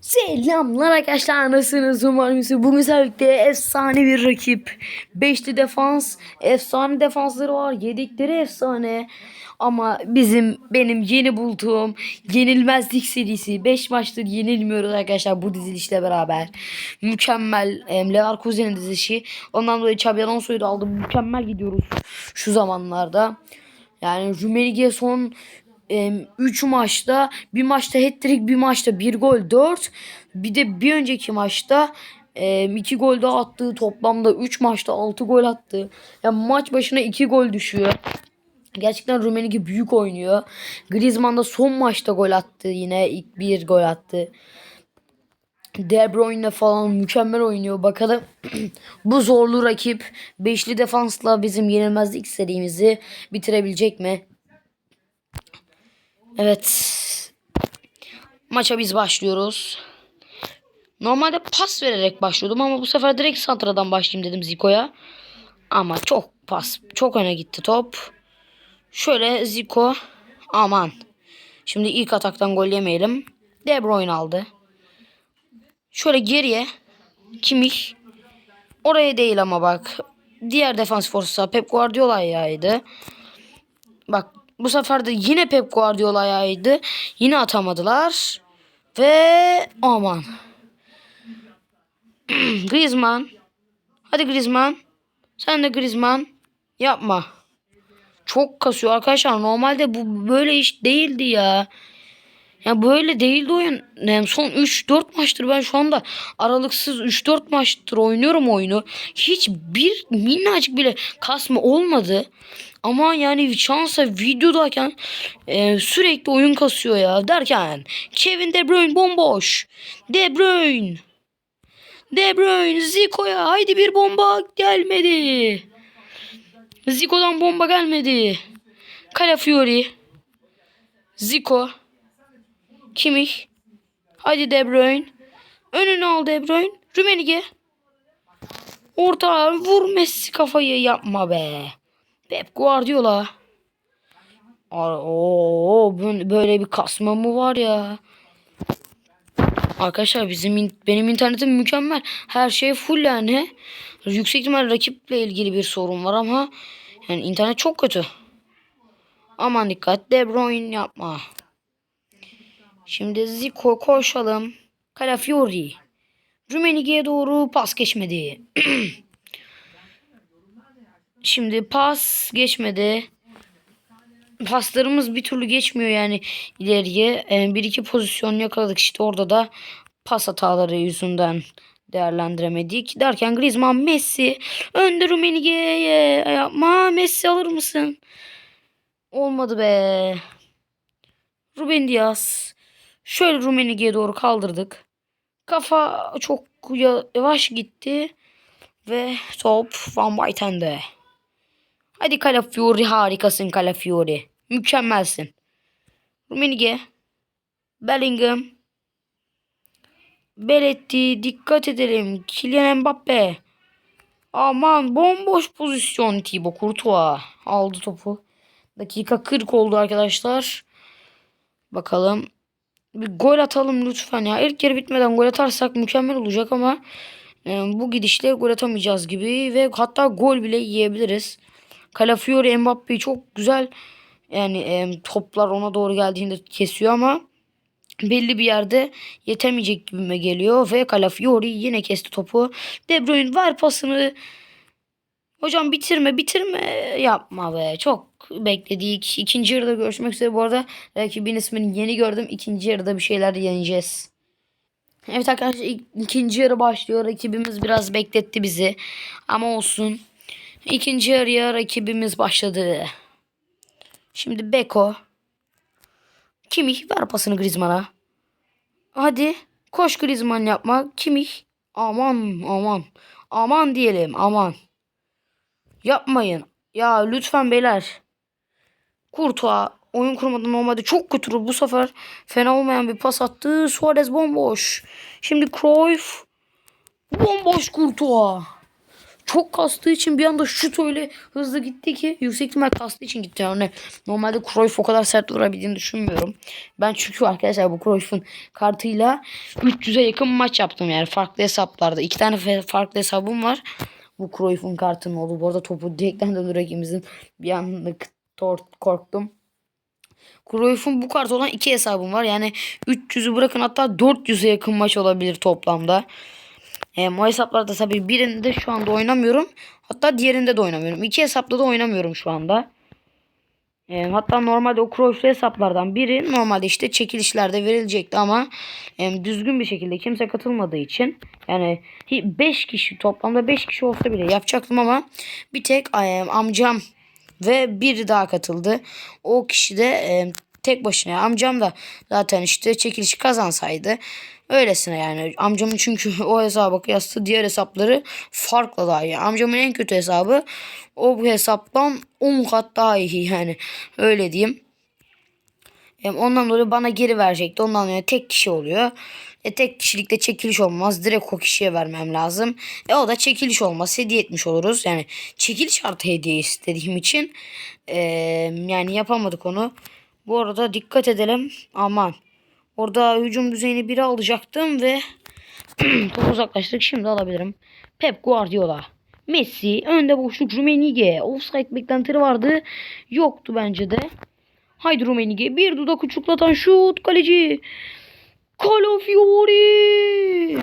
Selamlar arkadaşlar nasılsınız? Umarım siz bugün sizlerle efsane bir rakip. 5'li defans efsane defansları var yedikleri efsane. Ama bizim benim yeni bulduğum yenilmezlik serisi 5 maçtır yenilmiyoruz arkadaşlar bu dizilişle beraber. Mükemmel em, Leverkusen'in dizilişi. Ondan dolayı Xabi Alonso'yu da aldım. Mükemmel gidiyoruz şu zamanlarda. Yani Rummenigge son 3 maçta bir maçta hat-trick bir maçta 1 gol 4 bir de bir önceki maçta 2 gol daha attığı toplamda 3 maçta 6 gol attı. Yani maç başına 2 gol düşüyor. Gerçekten Rummenigge büyük oynuyor. Griezmann da son maçta gol attı yine ilk bir gol attı. De Bruyne falan mükemmel oynuyor. Bakalım bu zorlu rakip beşli defansla bizim yenilmezlik serimizi bitirebilecek mi? Evet. Maça biz başlıyoruz. Normalde pas vererek başlıyordum ama bu sefer direkt santradan başlayayım dedim Zico'ya. Ama çok pas, çok öne gitti top. Şöyle Zico aman. Şimdi ilk ataktan gol yemeyelim. De Bruyne aldı. Şöyle geriye Kimmich. Oraya değil ama bak. Diğer defans forsa Pep Guardiola'ydı. Bak bu sefer de yine Pep Guardiola'ydı. Yine atamadılar. Ve aman. Griezmann. Hadi Griezmann. Sen de Griezmann. Yapma. Çok kasıyor arkadaşlar. Normalde bu böyle iş değildi ya. Ya böyle değildi oyun. Yani son 3-4 maçtır ben şu anda aralıksız 3-4 maçtır oynuyorum oyunu. Hiç bir minnacık bile kasma olmadı. Ama yani şansa videodayken e, sürekli oyun kasıyor ya derken Kevin De Bruyne bomboş. De Bruyne. De Bruyne Zico'ya haydi bir bomba gelmedi. Zico'dan bomba gelmedi. Calafiori. Zico. Kimmich. Haydi De Bruyne. Önünü al De Bruyne. Rümenige. Orta vur Messi kafayı yapma be. Pep Guardiola. Oo, böyle bir kasma mı var ya? Arkadaşlar bizim benim internetim mükemmel. Her şey full yani. Yüksek ihtimal rakiple ilgili bir sorun var ama yani internet çok kötü. Aman dikkat De Bruyne yapma. Şimdi Zico koşalım. Calafiori. Rummenigge'ye doğru pas geçmedi. Şimdi pas geçmedi. Paslarımız bir türlü geçmiyor yani ileriye. Ee, bir iki pozisyon yakaladık işte orada da pas hataları yüzünden değerlendiremedik. Derken Griezmann Messi önde Rummenigge'ye yapma Messi alır mısın? Olmadı be. Ruben Diaz. Şöyle Rummenigge'ye doğru kaldırdık. Kafa çok yavaş gitti. Ve top Van Bayten'de. Hadi Calafiori harikasın Calafiori. Mükemmelsin. Rummenigge. Bellingham. Belletti. Dikkat edelim. Kylian Mbappe. Aman bomboş pozisyon Thibaut Courtois. Aldı topu. Dakika 40 oldu arkadaşlar. Bakalım. Bir gol atalım lütfen ya. İlk yarı bitmeden gol atarsak mükemmel olacak ama e, bu gidişle gol atamayacağız gibi ve hatta gol bile yiyebiliriz. Calafiori Mbappe'yi çok güzel yani e, toplar ona doğru geldiğinde kesiyor ama belli bir yerde yetemeyecek gibime geliyor ve Calafiori yine kesti topu. De Bruyne ver pasını. Hocam bitirme bitirme yapma be. Çok bekledik. İkinci yarıda görüşmek üzere. Bu arada rakibin ismini yeni gördüm. İkinci yarıda bir şeyler yeneceğiz. Evet arkadaşlar ik- ikinci yarı başlıyor. Rakibimiz biraz bekletti bizi. Ama olsun. İkinci yarıya rakibimiz başladı. Şimdi Beko. Kimmich ver pasını Griezmann'a. Hadi koş Griezmann yapma. Kimmich. Aman aman. Aman diyelim aman. Yapmayın. Ya lütfen beyler. Kurtuğa oyun kurmadan normalde çok kötü. Bu sefer fena olmayan bir pas attı. Suarez bomboş. Şimdi Cruyff. Bomboş Kurtuğa. çok kastığı için bir anda şut öyle hızlı gitti ki yüksek ihtimal kastığı için gitti. Yani normalde Cruyff o kadar sert vurabildiğini düşünmüyorum. Ben çünkü arkadaşlar bu Cruyff'un kartıyla 300'e yakın maç yaptım yani farklı hesaplarda. iki tane farklı hesabım var. Bu Cruyff'un kartının oldu. Bu arada topu direkten döndü rakibimizin. Bir anlık korktum. Cruyff'un bu kart olan iki hesabım var. Yani 300'ü bırakın hatta 400'e yakın maç olabilir toplamda. E, o hesaplarda tabii birinde şu anda oynamıyorum. Hatta diğerinde de oynamıyorum. İki hesapta da oynamıyorum şu anda. E, hatta normalde o Cruyff'lu hesaplardan biri normalde işte çekilişlerde verilecekti ama e, düzgün bir şekilde kimse katılmadığı için yani 5 kişi toplamda 5 kişi olsa bile yapacaktım ama bir tek e, amcam ve biri daha katıldı. O kişi de e, tek başına amcam da zaten işte çekilişi kazansaydı öylesine yani amcamın çünkü o hesaba kıyasla diğer hesapları farklı daha iyi. Amcamın en kötü hesabı o bu hesaptan 10 kat daha iyi yani öyle diyeyim. E, Ondan dolayı bana geri verecekti. Ondan dolayı tek kişi oluyor. E tek kişilikte çekiliş olmaz. Direkt o kişiye vermem lazım. E o da çekiliş olmaz. Hediye etmiş oluruz. Yani çekiliş artı hediye istediğim için e, yani yapamadık onu. Bu arada dikkat edelim. Aman. Orada hücum düzeyini biri alacaktım ve topu uzaklaştık. Şimdi alabilirim. Pep Guardiola. Messi. Önde boşluk Rumenige. Offside beklentileri vardı. Yoktu bence de. Haydi Rumenige. Bir dudak uçuklatan şut. Kaleci. Calafiori.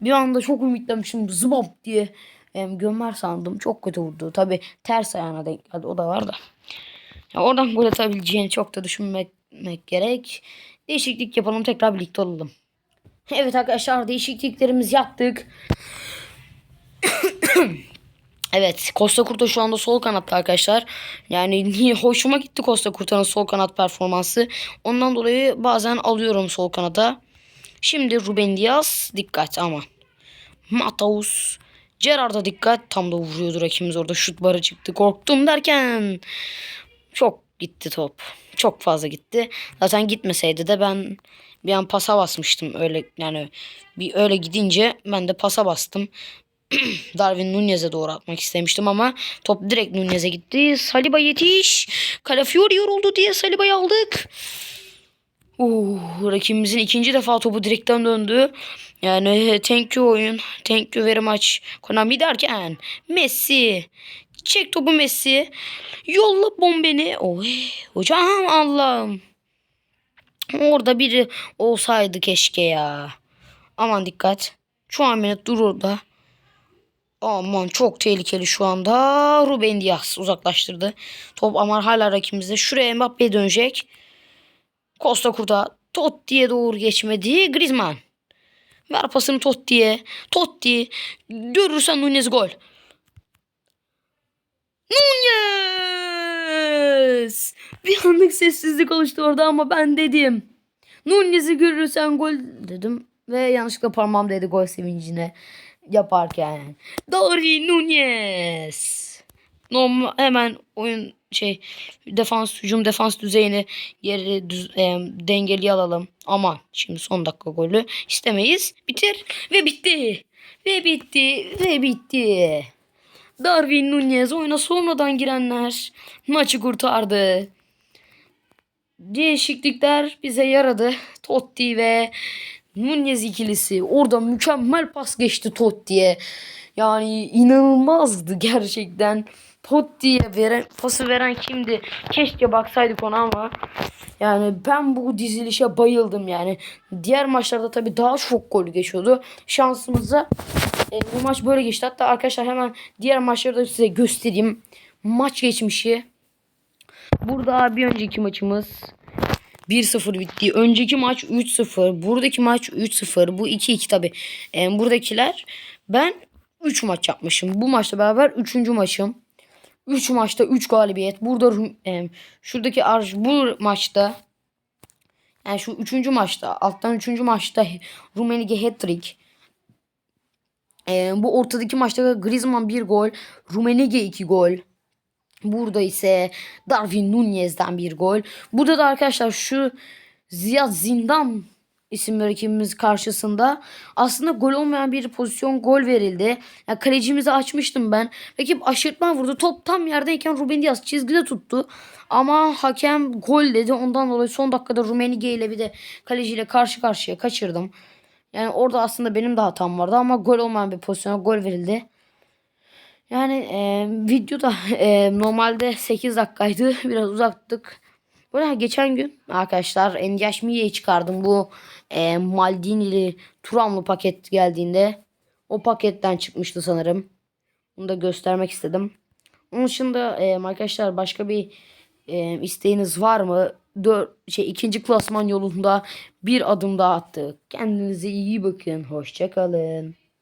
Bir anda çok ümitlenmişim. Zıbap diye. Em, gömer sandım. Çok kötü vurdu. Tabi ters ayağına denk geldi. O da var da. Ya oradan gol atabileceğini çok da düşünmek gerek. Değişiklik yapalım. Tekrar birlikte olalım. Evet arkadaşlar değişikliklerimizi yaptık. Evet Costa Curta şu anda sol kanatta arkadaşlar. Yani hoşuma gitti Costa Curta'nın sol kanat performansı. Ondan dolayı bazen alıyorum sol kanata. Şimdi Ruben Diaz dikkat ama. Mataus. Gerard'a dikkat. Tam da vuruyordu rakibimiz orada şut barı çıktı. Korktum derken çok gitti top. Çok fazla gitti. Zaten gitmeseydi de ben bir an pasa basmıştım öyle yani bir öyle gidince ben de pasa bastım. Darwin Nunez'e doğru atmak istemiştim ama top direkt Nunez'e gitti. Saliba yetiş. Calafiori yoruldu diye Saliba'yı aldık. Uh, rakibimizin ikinci defa topu direkten döndü. Yani thank you oyun. Thank you very much. Konami derken Messi. Çek topu Messi. Yolla bombeni. Oy, hocam Allah'ım. Orada biri olsaydı keşke ya. Aman dikkat. Şu an beni dur orada. Aman çok tehlikeli şu anda. Ruben Diaz uzaklaştırdı. Top ama hala rakibimizde. Şuraya Mbappe dönecek. Costa Curta Totti'ye doğru geçmedi. Griezmann. Ver pasını Totti'ye. Totti. Görürsen Nunez gol. Nunez. Bir anlık sessizlik oluştu orada ama ben dedim. Nunez'i görürsen gol dedim. Ve yanlışlıkla parmağım dedi gol sevincine yaparken. Darwin Nunez. Normal hemen oyun şey defans hücum defans düzeyini yeri düz, e, dengeli alalım. Aman şimdi son dakika golü istemeyiz. Bitir ve bitti. Ve bitti ve bitti. Darwin Nunez oyuna sonradan girenler maçı kurtardı. Değişiklikler bize yaradı. Totti ve Nunez ikilisi. Orada mükemmel pas geçti Totti'ye. Yani inanılmazdı gerçekten. Totti'ye veren, pası veren kimdi? Keşke baksaydık ona ama. Yani ben bu dizilişe bayıldım yani. Diğer maçlarda tabii daha çok gol geçiyordu. Şansımıza e, bu maç böyle geçti. Hatta arkadaşlar hemen diğer maçları da size göstereyim. Maç geçmişi. Burada bir önceki maçımız 1-0 bitti. Önceki maç 3-0. Buradaki maç 3-0. Bu 2-2 tabi. E, buradakiler ben 3 maç yapmışım. Bu maçla beraber 3. maçım. 3 maçta 3 galibiyet. Burada e, şuradaki arj bu maçta yani şu 3. maçta alttan 3. maçta Rumenige hat-trick. E, bu ortadaki maçta Griezmann 1 gol. Rumenige 2 gol. Burada ise Darwin Nunez'den bir gol. Burada da arkadaşlar şu Ziyad Zindan isimli rakibimiz karşısında. Aslında gol olmayan bir pozisyon gol verildi. Yani kalecimizi açmıştım ben. Rakip aşırtma vurdu. Top tam yerdeyken Ruben Diaz çizgide tuttu. Ama hakem gol dedi. Ondan dolayı son dakikada Rumenige ile bir de kaleciyle karşı karşıya kaçırdım. Yani orada aslında benim de hatam vardı ama gol olmayan bir pozisyona gol verildi. Yani e, videoda e, normalde 8 dakikaydı. Biraz uzattık. Arada geçen gün arkadaşlar Endiaş çıkardım. Bu e, Maldini'li Turamlı paket geldiğinde. O paketten çıkmıştı sanırım. Bunu da göstermek istedim. Onun dışında e, arkadaşlar başka bir e, isteğiniz var mı? Dör, şey ikinci klasman yolunda bir adım daha attık. Kendinize iyi bakın. Hoşçakalın.